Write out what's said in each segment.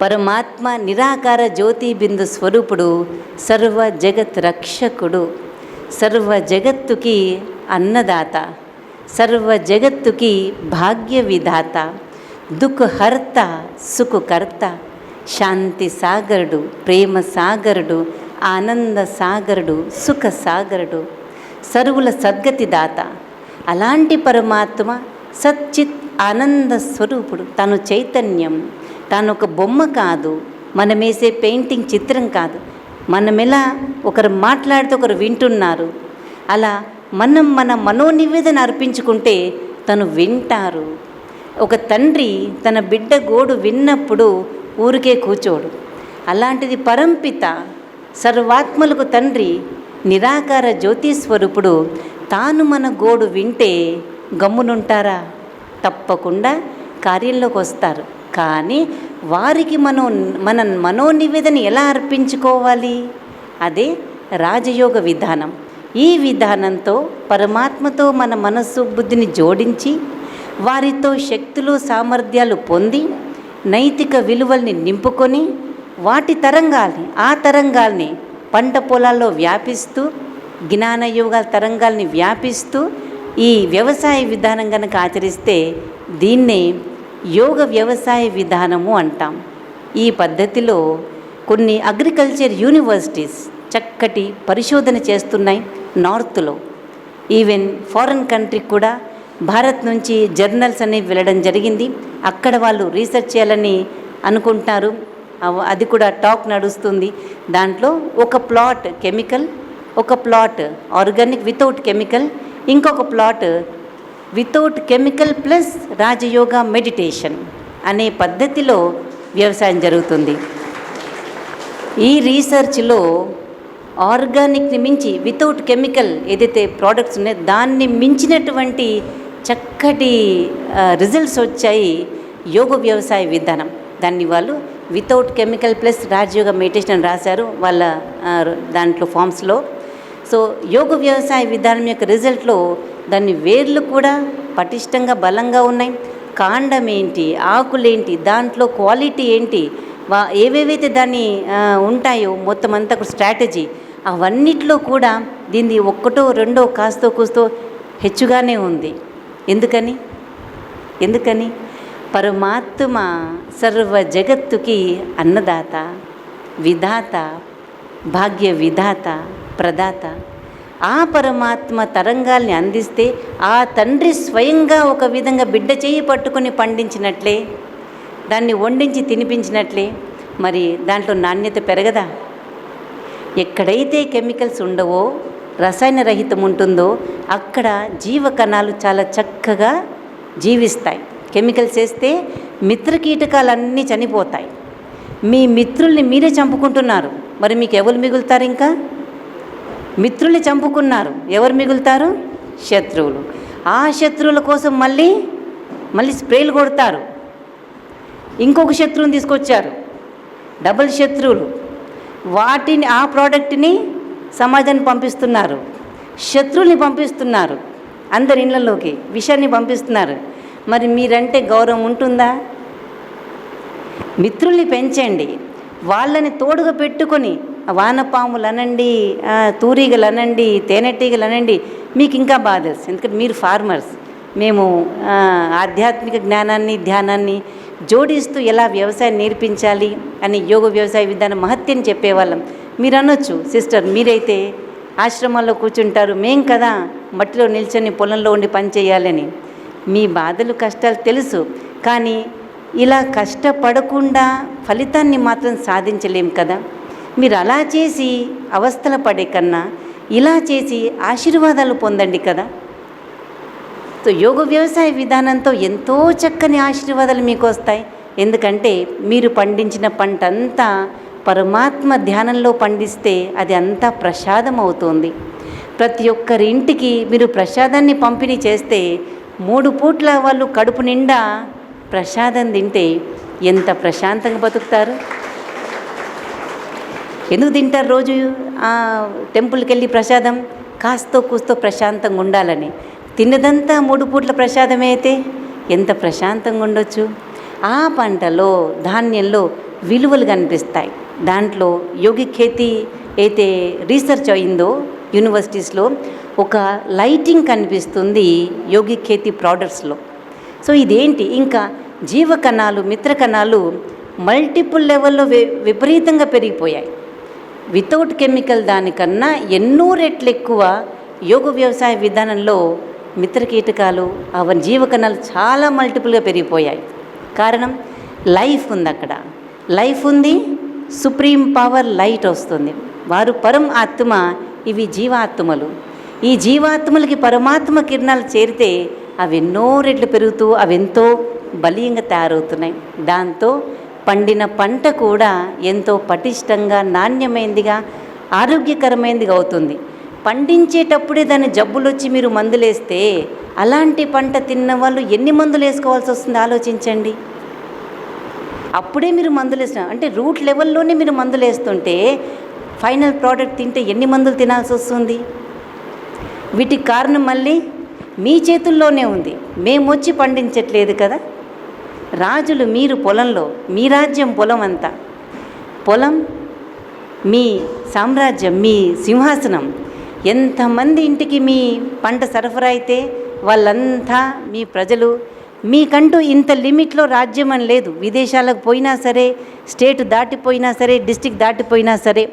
పరమాత్మ నిరాకార జ్యోతి బిందు స్వరూపుడు సర్వ జగత్ రక్షకుడు. సర్వ జగత్తుకి అన్నదాత సర్వ జగత్తుకి భాగ్య విధాత దుఃఖహర్త సుఖకర్త శాంతి సాగరుడు ప్రేమ సాగరుడు ఆనంద సాగరుడు సుఖ సాగరుడు సరువుల సద్గతిదాత అలాంటి పరమాత్మ సచ్చిత్ ఆనంద స్వరూపుడు తను చైతన్యం. తాను ఒక బొమ్మ కాదు మనం వేసే పెయింటింగ్ చిత్రం కాదు. మనం ఎలా ఒకరు మాట్లాడితే ఒకరు వింటున్నారు. అలా మనం మన మనోనివేదన అర్పించుకుంటే తను వింటారు. ఒక తండ్రి తన బిడ్డ గోడు విన్నప్పుడు ఊరికే కూర్చోడు అలాంటిది పరంపిత సర్వాత్మలకు తండ్రి నిరాకార జ్యోతిస్వరూపుడు తాను మన గోడు వింటే గమ్మునుంటారా? తప్పకుండా కార్యంలోకి వస్తారు కానీ వారికి మనో మన మనోనివేదన ఎలా అర్పించుకోవాలి? అదే రాజయోగ విధానం. ఈ విధానంతో పరమాత్మతో మన మనస్సు బుద్ధిని జోడించి వారితో శక్తులు సామర్థ్యాలు పొంది నైతిక విలువల్ని నింపుకొని వాటి తరంగాల్ని ఆ తరంగాల్ని పంట పొలాల్లో వ్యాపిస్తూ జ్ఞానయోగాల తరంగాల్ని వ్యాపిస్తూ ఈ వ్యవసాయ విధానం కనుక ఆచరిస్తే దీన్నే యోగ వ్యవసాయ విధానము అంటాం. ఈ పద్ధతిలో కొన్ని అగ్రికల్చర్ యూనివర్సిటీస్ చక్కటి పరిశోధన చేస్తున్నాయి నార్త్లో. ఈవెన్ ఫారెన్ కంట్రీకి కూడా భారత్ నుంచి జర్నల్స్ అనేవి వెళ్ళడం జరిగింది. అక్కడ వాళ్ళు రీసెర్చ్ చేయాలని అనుకుంటున్నారు. అది కూడా టాక్ నడుస్తుంది. దాంట్లో ఒక ప్లాట్ కెమికల్ ఒక ప్లాట్ ఆర్గానిక్ వితౌట్ కెమికల్ ఇంకొక plot without chemical plus Rajyoga meditation అనే పద్ధతిలో వ్యవసాయం జరుగుతుంది. ఈ రీసెర్చ్లో ఆర్గానిక్ని మించి వితౌట్ కెమికల్ ఏదైతే ప్రోడక్ట్స్ ఉన్నాయో దాన్ని మించినటువంటి చక్కటి రిజల్ట్స్ వచ్చాయి యోగ వ్యవసాయ విధానం. దాన్ని వాళ్ళు without chemical plus Rajyoga meditation అని రాశారు వాళ్ళ దాంట్లో ఫామ్స్లో సో యోగ వ్యవసాయ విధానం యొక్క రిజల్ట్లో దాని వేర్లు కూడా పటిష్టంగా బలంగా ఉన్నాయి. కాండం ఏంటి? ఆకులేంటి దాంట్లో క్వాలిటీ ఏంటి? వా ఏవేవైతే దాన్ని ఉంటాయో మొత్తం అంతా స్ట్రాటజీ. అవన్నిట్లో కూడా దీన్ని ఒక్కటో రెండో కాస్తో కూస్తో హెచ్చుగానే ఉంది. ఎందుకని? ఎందుకని? పరమాత్మ సర్వ జగత్తుకి అన్నదాత విధాత భాగ్య విధాత ప్రదాత. ఆ పరమాత్మ తరంగాల్ని అందిస్తే ఆ తండ్రి స్వయంగా ఒక విధంగా బిడ్డ చేయి పట్టుకొని పండించినట్లే దాన్ని వండించి తినిపించినట్లే మరి దాంట్లో నాణ్యత పెరగదా? ఎక్కడైతే కెమికల్స్ ఉండవో రసాయన రహితం ఉంటుందో అక్కడ జీవ కణాలు చాలా చక్కగా జీవిస్తాయి. కెమికల్స్ వేస్తే మిత్ర కీటకాలన్నీ చనిపోతాయి. మీ మిత్రుల్ని మీరే చంపుకుంటున్నారు. మరి మీకు ఎవరు మిగులుతారు ఇంకా? మిత్రుల్ని చంపుకున్నారు. ఎవరు మిగులుతారు? శత్రువులు. ఆ శత్రువుల కోసం మళ్ళీ మళ్ళీ స్ప్రేలు కొడతారు. ఇంకొక శత్రువుని తీసుకొచ్చారు. డబుల్ శత్రువులు. వాటిని ఆ ప్రోడక్ట్ని సమాజాన్ని పంపిస్తున్నారు. శత్రువుల్ని పంపిస్తున్నారు. అందరి ఇళ్ళలోకి విషయాన్ని పంపిస్తున్నారు. మరి మీరంటే గౌరవం ఉంటుందా? మిత్రుల్ని పెంచండి. వాళ్ళని తోడుగా పెట్టుకొని వానపాములు అనండి తూరీగలు అనండి తేనెటీగలు అనండి మీకు ఇంకా బాగా తెలుసు ఎందుకంటే మీరు ఫార్మర్స్. మేము ఆధ్యాత్మిక జ్ఞానాన్ని ధ్యానాన్ని జోడిస్తూ ఎలా వ్యవసాయం నేర్పించాలి అని యోగ వ్యవసాయ విధానం మహత్యం చెప్పేవాళ్ళం. మీరు అనొచ్చు సిస్టర్ మీరైతే ఆశ్రమాల్లో కూర్చుంటారు మేం కదా మట్టిలో నిల్చొని పొలంలో ఉండి పని చేయాలని. మీ బాధలు కష్టాలు తెలుసు కానీ ఇలా కష్టపడకుండా ఫలితాన్ని మాత్రం సాధించలేం కదా. మీరు అలా చేసి అవస్థల పడే కన్నా ఇలా చేసి ఆశీర్వాదాలు పొందండి కదా. సో యోగ వ్యవసాయ విధానంతో ఎంతో చక్కని ఆశీర్వాదాలు మీకు వస్తాయి ఎందుకంటే మీరు పండించిన పంట అంతా పరమాత్మ ధ్యానంలో పండిస్తే అది అంతా ప్రసాదం అవుతుంది ప్రతి ఒక్కరి ఇంటికి మీరు ప్రసాదాన్ని పంపిణీ చేస్తే మూడు పూట్ల వాళ్ళు కడుపు నిండా ప్రసాదం తింటే ఎంత ప్రశాంతంగా బతుకుతారు. ఎందుకు తింటారు రోజు? ఆ టెంపుల్కి వెళ్ళి ప్రసాదం? కాస్తో కూస్తో ప్రశాంతంగా ఉండాలని. తిన్నదంతా మూడు పూట్ల ప్రసాదమే అయితే ఎంత ప్రశాంతంగా ఉండొచ్చు? ఆ పంటలో ధాన్యంలో విలువలు కనిపిస్తాయి. దాంట్లో యోగి ఖేతి అయితే రీసెర్చ్ అయిందో యూనివర్సిటీస్లో ఒక లైటింగ్ కనిపిస్తుంది యోగి ఖేతి ప్రోడక్ట్స్లో. సో ఇదేంటి? ఇంకా జీవకణాలు మిత్రకణాలు మల్టిపుల్ లెవెల్లో వి విపరీతంగా పెరిగిపోయాయి. వితౌట్ కెమికల్ దానికన్నా ఎన్నో రెట్లు ఎక్కువ యోగ వ్యవసాయ విధానంలో మిత్ర కీటకాలు అవన్నీ జీవకణాలు చాలా మల్టిపుల్గా పెరిగిపోయాయి. కారణం లైఫ్ ఉంది అక్కడ. లైఫ్ ఉంది సుప్రీం పవర్ లైట్ వస్తుంది. వారు పరం ఆత్మ ఇవి జీవాత్మలు. ఈ జీవాత్మలకి పరమాత్మ కిరణాలు చేరితే అవి ఎన్నో రెట్లు పెరుగుతూ అవి ఎంతో బలీయంగా తయారవుతున్నాయి. దాంతో పండిన పంట కూడా ఎంతో పటిష్టంగా నాణ్యమైందిగా ఆరోగ్యకరమైనదిగా అవుతుంది. పండించేటప్పుడే దాని జబ్బులు వచ్చి మీరు మందులేస్తే అలాంటి పంట తిన్న వాళ్ళు ఎన్ని మందులు వేసుకోవాల్సి వస్తుంది? ఆలోచించండి. అప్పుడే మీరు మందులు వేసిన అంటే రూట్ లెవెల్లోనే మీరు మందులు వేస్తుంటే ఫైనల్ ప్రోడక్ట్ తింటే ఎన్ని మందులు తినాల్సి వస్తుంది? వీటికి కారణం మళ్ళీ మీ చేతుల్లోనే ఉంది. మేము వచ్చి పండించట్లేదు కదా? రాజులు మీరు పొలంలో మీ రాజ్యం పొలం అంతా పొలం మీ సామ్రాజ్యం మీ సింహాసనం. ఎంతమంది ఇంటికి మీ పంట సరఫరా అయితే వాళ్ళంతా మీ ప్రజలు. మీకంటూ ఇంత లిమిట్లో రాజ్యం అని లేదు. విదేశాలకు పోయినా సరే స్టేట్ దాటిపోయినా సరే డిస్టిక్ దాటిపోయినా సరే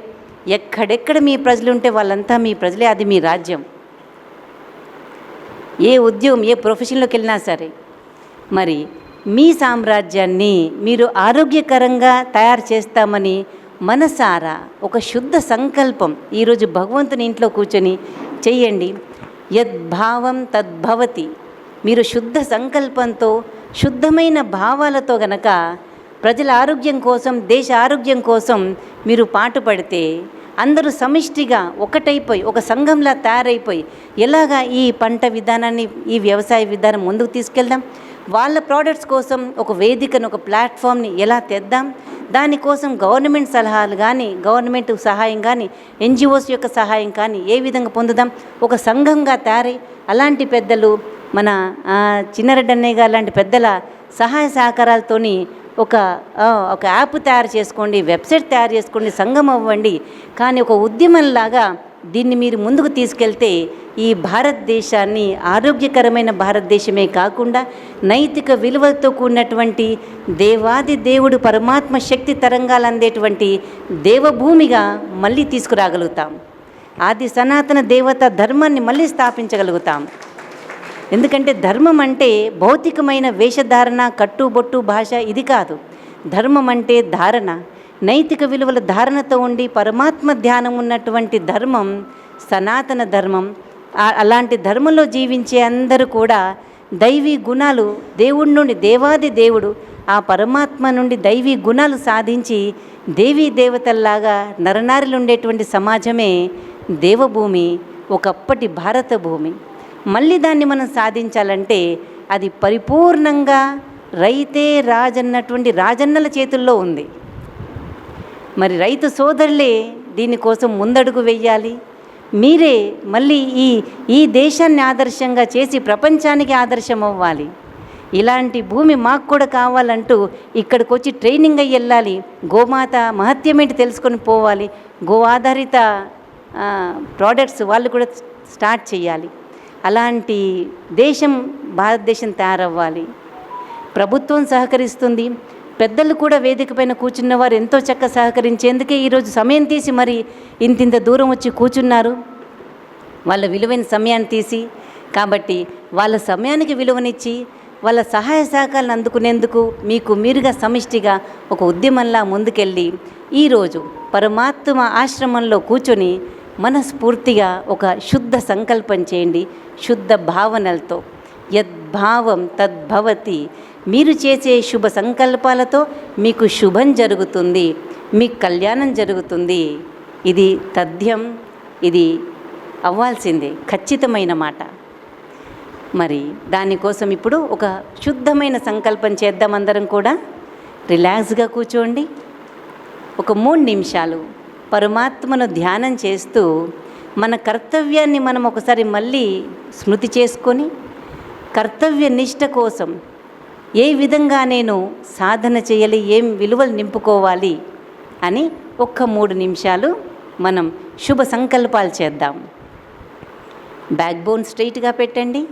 ఎక్కడెక్కడ మీ ప్రజలు ఉంటే వాళ్ళంతా మీ ప్రజలే అది మీ రాజ్యం. ఏ ఉద్యోగం ఏ ప్రొఫెషన్లోకి వెళ్ళినా సరే. మరి మీ సామ్రాజ్యాన్ని మీరు ఆరోగ్యకరంగా తయారు చేస్తామని మనసారా ఒక శుద్ధ సంకల్పం ఈరోజు భగవంతుని ఇంట్లో కూర్చొని చెయ్యండి. యద్భావం తద్భవతి. మీరు శుద్ధ సంకల్పంతో శుద్ధమైన భావాలతో గనక ప్రజల ఆరోగ్యం కోసం దేశ ఆరోగ్యం కోసం మీరు పాటుపడితే అందరూ సమిష్టిగా ఒకటైపోయి ఒక సంఘంలా తయారైపోయి ఎలాగా ఈ పంట విధానాన్ని ఈ వ్యవసాయ విధానం ముందుకు తీసుకెళ్దాం? వాళ్ళ ప్రోడక్ట్స్ కోసం ఒక వేదికను ఒక ప్లాట్ఫామ్ని ఎలా తెద్దాం? దానికోసం గవర్నమెంట్ సలహాలు కానీ గవర్నమెంట్ సహాయం కానీ ఎన్జిఓస్ యొక్క సహాయం కానీ ఏ విధంగా పొందుదాం? ఒక సంఘంగా తయారై అలాంటి పెద్దలు మన ఆ, చిన్నారెడ్డి అన్నయ్య గారు లాంటి పెద్దల సహాయ సహకారాలతోని ఒక ఒక యాప్ తయారు చేసుకోండి వెబ్సైట్ తయారు చేసుకోండి సంఘం అవ్వండి. కానీ ఒక ఉద్యమంలాగా దీన్ని మీరు ముందుకు తీసుకెళ్తే ఈ భారతదేశాన్ని ఆరోగ్యకరమైన భారతదేశమే కాకుండా నైతిక విలువలతో కూడినటువంటి దేవాది దేవుడు పరమాత్మ శక్తి తరంగాలు అందేటువంటి దేవభూమిగా మళ్ళీ తీసుకురాగలుగుతాం. ఆది సనాతన దేవత ధర్మాన్ని మళ్ళీ స్థాపించగలుగుతాం. ఎందుకంటే ధర్మం అంటే భౌతికమైన వేషధారణ కట్టుబొట్టు భాష ఇది కాదు. ధర్మం అంటే ధారణ. నైతిక విలువల ధారణతో ఉండి పరమాత్మ ధ్యానం ఉన్నటువంటి ధర్మం సనాతన ధర్మం. అలాంటి ధర్మంలో జీవించే అందరూ కూడా దైవీ గుణాలు దేవుడి నుండి దేవాది దేవుడు ఆ పరమాత్మ నుండి దైవీ గుణాలు సాధించి దేవీ దేవతల్లాగా నరనారిలు ఉండేటువంటి సమాజమే దేవభూమి ఒకప్పటి భారత భూమి మళ్ళీ దాన్ని మనం సాధించాలంటే అది పరిపూర్ణంగా రైతే రాజన్నటువంటి రాజన్నల చేతుల్లో ఉంది. మరి రైతు సోదరులే దీనికోసం ముందడుగు వెయ్యాలి మీరే మళ్ళీ ఈ ఈ దేశాన్ని ఆదర్శంగా చేసి ప్రపంచానికి ఆదర్శం అవ్వాలి. ఇలాంటి భూమి మాకు కూడా కావాలంటూ ఇక్కడికి వచ్చి ట్రైనింగ్ అయ్యి వెళ్ళాలి. గోమాత మహత్యమేంటి తెలుసుకొని పోవాలి. గో ఆధారిత ప్రోడక్ట్స్ వాళ్ళు కూడా స్టార్ట్ చేయాలి. అలాంటి దేశం భారతదేశం తయారవ్వాలి. ప్రభుత్వం సహకరిస్తుంది. పెద్దలు కూడా వేదిక పైన కూర్చున్న వారు ఎంతో చక్కగా సహకరించేందుకే ఈరోజు సమయం తీసి మరి ఇంతింత దూరం వచ్చి కూర్చున్నారు. వాళ్ళ విలువైన సమయాన్ని తీసి కాబట్టి వాళ్ళ సమయానికి విలువనిచ్చి వాళ్ళ సహాయ సహకారాలను అందుకునేందుకు మీకు మీరుగా సమిష్టిగా ఒక ఉద్యమంలా ముందుకెళ్ళి ఈరోజు పరమాత్మ ఆశ్రమంలో కూర్చొని మనస్ఫూర్తిగా ఒక శుద్ధ సంకల్పం చేయండి. శుద్ధ భావనలతో. యద్భావం తద్భవతి. మీరు చేసే శుభ సంకల్పాలతో మీకు శుభం జరుగుతుంది మీకు కళ్యాణం జరుగుతుంది. ఇది తథ్యం ఇది అవ్వాల్సిందే ఖచ్చితమైన మాట. మరి దానికోసం ఇప్పుడు ఒక శుద్ధమైన సంకల్పం చేద్దాం అందరం కూడా. రిలాక్స్గా కూర్చోండి. ఒక మూడు నిమిషాలు పరమాత్మను ధ్యానం చేస్తూ మన కర్తవ్యాన్ని మనం ఒకసారి మళ్ళీ స్మృతి చేసుకొని కర్తవ్య నిష్ట కోసం ఏ విధంగా నేను సాధన చేయాలి? ఏం విలువలు నింపుకోవాలి? అని ఒక్క మూడు నిమిషాలు మనం శుభ సంకల్పాలు చేద్దాం. బ్యాక్ బోన్ స్ట్రైట్గా పెట్టండి.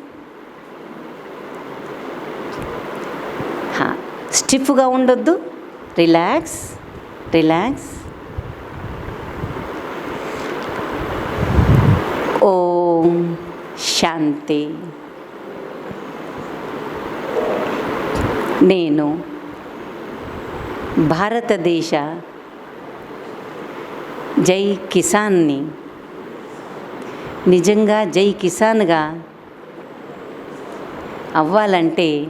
స్టిఫ్గా ఉండొద్దు. Relax relax. ఓం శాంతి. నేను భారతదేశ జై కిసాన్ని నిజంగా జై కిసాన్గా అవ్వాలంటే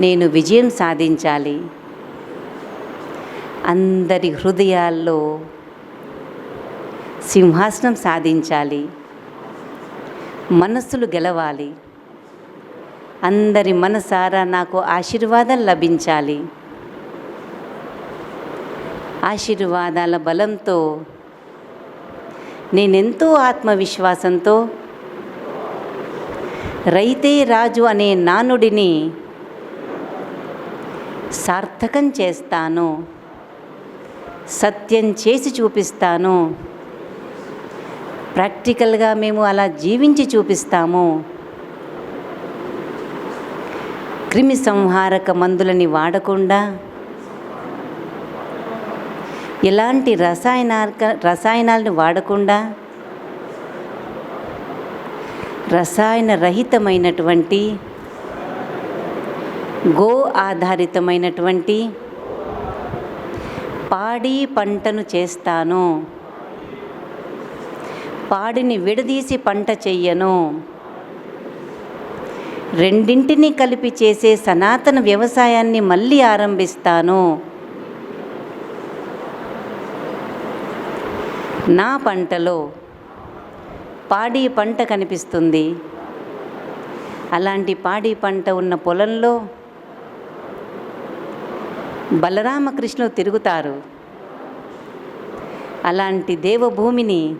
నేను విజయం సాధించాలి. అందరి హృదయాల్లో సింహాసనం సాధించాలి. మనస్సులు గెలవాలి. అందరి మనసారా నాకు ఆశీర్వాదం లభించాలి. ఆశీర్వాదాల బలంతో నేనెంతో ఆత్మవిశ్వాసంతో రైతే రాజు అనే నానుడిని సార్థకం చేస్తాను. సత్యం చేసి చూపిస్తాను. ప్రాక్టికల్గా మేము అలా జీవించి చూపిస్తాము. క్రిమి సంహారక మందులని వాడకుండా ఎలాంటి రసాయనాక రసాయనాలను వాడకుండా రసాయన రహితమైనటువంటి గో ఆధారితమైనటువంటి పాడి పంటను చేస్తాను. పాడిని విడదీసి పంట చెయ్యను. రెండింటినీ కలిపి చేసే సనాతన వ్యవసాయాన్ని మళ్ళీ ఆరంభిస్తాను. నా పంటలో పాడి పంట కనిపిస్తుంది. అలాంటి పాడి పంట ఉన్న పొలంలో బలరామకృష్ణులు తిరుగుతారు. అలాంటి దేవభూమిని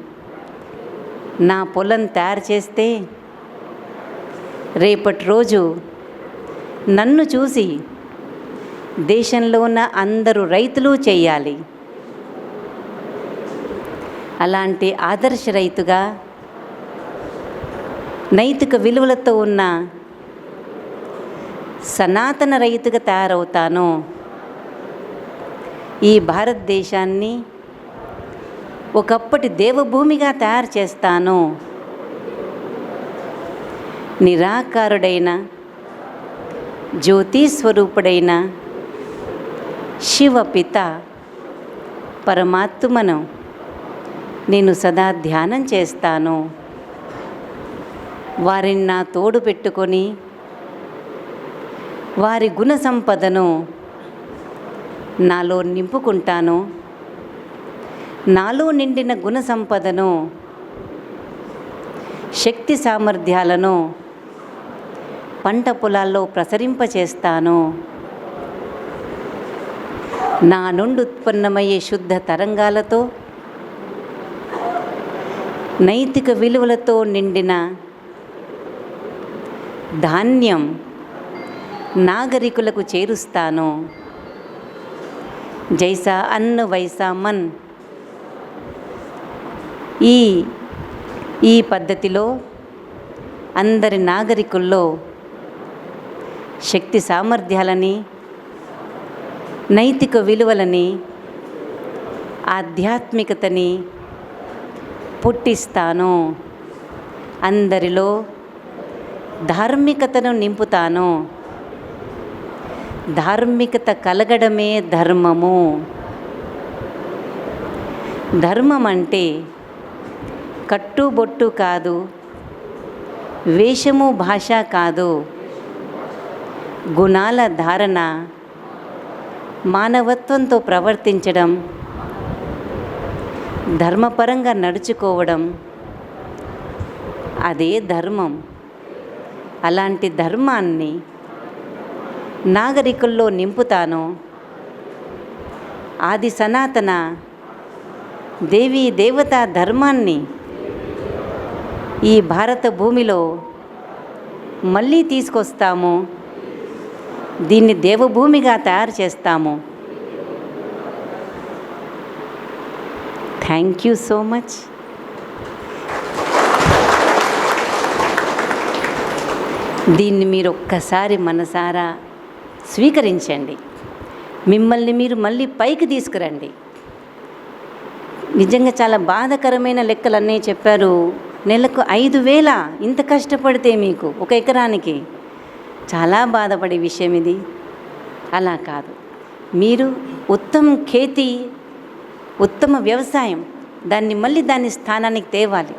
నా పొలం తయారు చేస్తే రేపటి రోజు నన్ను చూసి దేశంలో ఉన్న అందరూ రైతులు చేయాలి. అలాంటి ఆదర్శ రైతుగా నైతిక విలువలతో ఉన్న సనాతన రైతుగా తయారవుతాను. ఈ భారతదేశాన్ని ఒకప్పటి దేవభూమిగా తయారు చేస్తాను. నిరాకారుడైన జ్యోతిస్వరూపుడైన శివపిత పరమాత్మను నేను సదా ధ్యానం చేస్తాను. వారిని నా తోడు పెట్టుకొని వారి గుణ సంపదను నాలో నింపుకుంటాను. నాలో నిండిన గుణ సంపదను శక్తి సామర్థ్యాలను పంట పొలాల్లో ప్రసరింపచేస్తాను. నా నుండి ఉత్పన్నమయ్యే శుద్ధ తరంగాలతో నైతిక విలువలతో నిండిన ధాన్యం నాగరికులకు చేరుస్తాను. జైసా అన్న వైసా మన్. ఈ ఈ పద్ధతిలో అందరి నాగరికుల్లో శక్తి సామర్థ్యాలని నైతిక విలువలని ఆధ్యాత్మికతని పుట్టిస్తాను. అందరిలో ధార్మికతను నింపుతాను. ధార్మికత కలగడమే ధర్మము. ధర్మం అంటే కట్టుబొట్టు కాదు వేషము భాష కాదు. గుణాల ధారణ మానవత్వంతో ప్రవర్తించడం ధర్మపరంగా నడుచుకోవడం అదే ధర్మం. అలాంటి ధర్మాన్ని నాగరికుల్లో నింపుతాను ఆది సనాతన దేవీ దేవతా ధర్మాన్ని ఈ భారత భూమిలో మళ్ళీ తీసుకొస్తాము దీన్ని దేవభూమిగా తయారు చేస్తాము. థ్యాంక్ యూ సో మచ్ దీన్ని మీరు ఒక్కసారి మనసారా స్వీకరించండి. మిమ్మల్ని మీరు మళ్ళీ పైకి తీసుకురండి. నిజంగా చాలా బాధకరమైన లెక్కలన్నీ చెప్పారు. నెలకు ఐదు వేల ఇంత కష్టపడితే మీకు ఒక ఎకరానికి చాలా బాధపడే విషయం ఇది. అలా కాదు. మీరు ఉత్తమ ఖేతి ఉత్తమ వ్యవసాయం దాన్ని మళ్ళీ దాని స్థానానికి తేవాలి.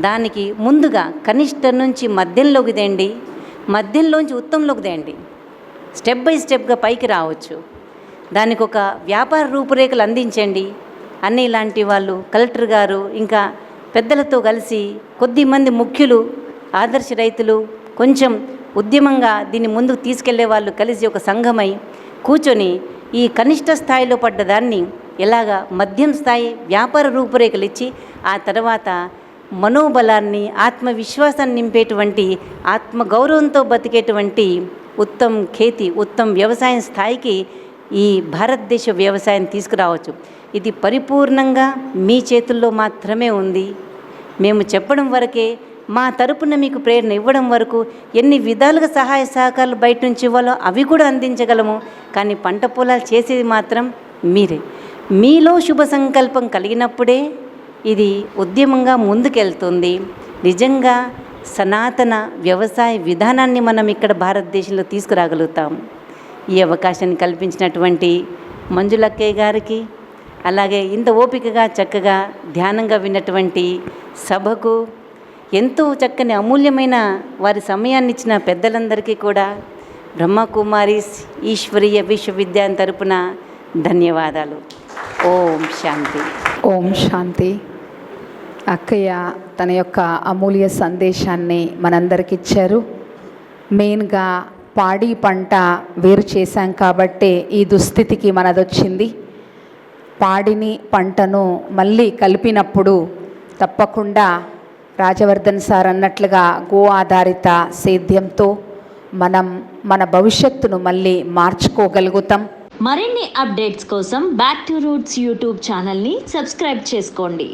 దానికి ముందుగా కనిష్ట నుంచి మధ్యంలోకి తేండి మధ్యంలోంచి ఉత్తంలోకి తేండి స్టెప్ బై స్టెప్గా పైకి రావచ్చు. దానికి ఒక వ్యాపార రూపురేఖలు అందించండి. అన్నీ ఇలాంటి వాళ్ళు కలెక్టర్ గారు ఇంకా పెద్దలతో కలిసి కొద్ది మంది ముఖ్యులు ఆదర్శ రైతులు కొంచెం ఉద్యమంగా దీన్ని ముందుకు తీసుకెళ్ళే వాళ్ళు కలిసి ఒక సంఘమై కూర్చొని ఈ కనిష్ట స్థాయిలో పడ్డ దాన్ని ఎలాగా మధ్యం స్థాయి వ్యాపార రూపురేఖలు ఇచ్చి ఆ తర్వాత మనోబలాన్ని ఆత్మవిశ్వాసాన్ని నింపేటువంటి ఆత్మగౌరవంతో బతికేటువంటి ఉత్తమ్ ఖేతి ఉత్తమ్ వ్యవసాయం స్థాయికి ఈ భారతదేశ వ్యవసాయం తీసుకురావచ్చు. ఇది పరిపూర్ణంగా మీ చేతుల్లో మాత్రమే ఉంది. మేము చెప్పడం వరకే మా తరపున మీకు ప్రేరణ ఇవ్వడం వరకు ఎన్ని విధాలుగా సహాయ సహకారాలు బయట నుంచి ఇవ్వాలో అవి కూడా అందించగలము. కానీ పంట పొలాలు చేసేది మాత్రం మీరే. మీలో శుభ సంకల్పం కలిగినప్పుడే ఇది ఉద్యమంగా ముందుకెళ్తుంది. నిజంగా సనాతన వ్యవసాయ విధానాన్ని మనం ఇక్కడ భారతదేశంలో తీసుకురాగలుగుతాం. ఈ అవకాశాన్ని కల్పించినటువంటి మంజులక్కయ్య గారికి అలాగే ఇంత ఓపికగా చక్కగా ధ్యానంగా విన్నటువంటి సభకు ఎంతో చక్కని అమూల్యమైన వారి సమయాన్ని ఇచ్చిన పెద్దలందరికీ కూడా బ్రహ్మకుమారీస్ ఈశ్వరీయ విశ్వవిద్యాలయం తరపున ధన్యవాదాలు. ఓం శాంతి. ఓం శాంతి. అక్కయ్య తన యొక్క అమూల్య సందేశాన్ని మనందరికి ఇచ్చారు మెయిన్గా పాడి పంట వేరు చేశాం కాబట్టే ఈ దుస్థితికి మనదొచ్చింది. పాడిని పంటను మళ్ళీ కలిపినప్పుడు తప్పకుండా రాజవర్ధన్ సార్ అన్నట్లుగా గో ఆధారిత సేద్యంతో మనం మన భవిష్యత్తును మళ్ళీ మార్చుకోగలుగుతాం. మరిన్ని అప్డేట్స్ కోసం బ్యాక్ టు రూట్స్ యూట్యూబ్ ఛానల్ని సబ్స్క్రైబ్ చేసుకోండి.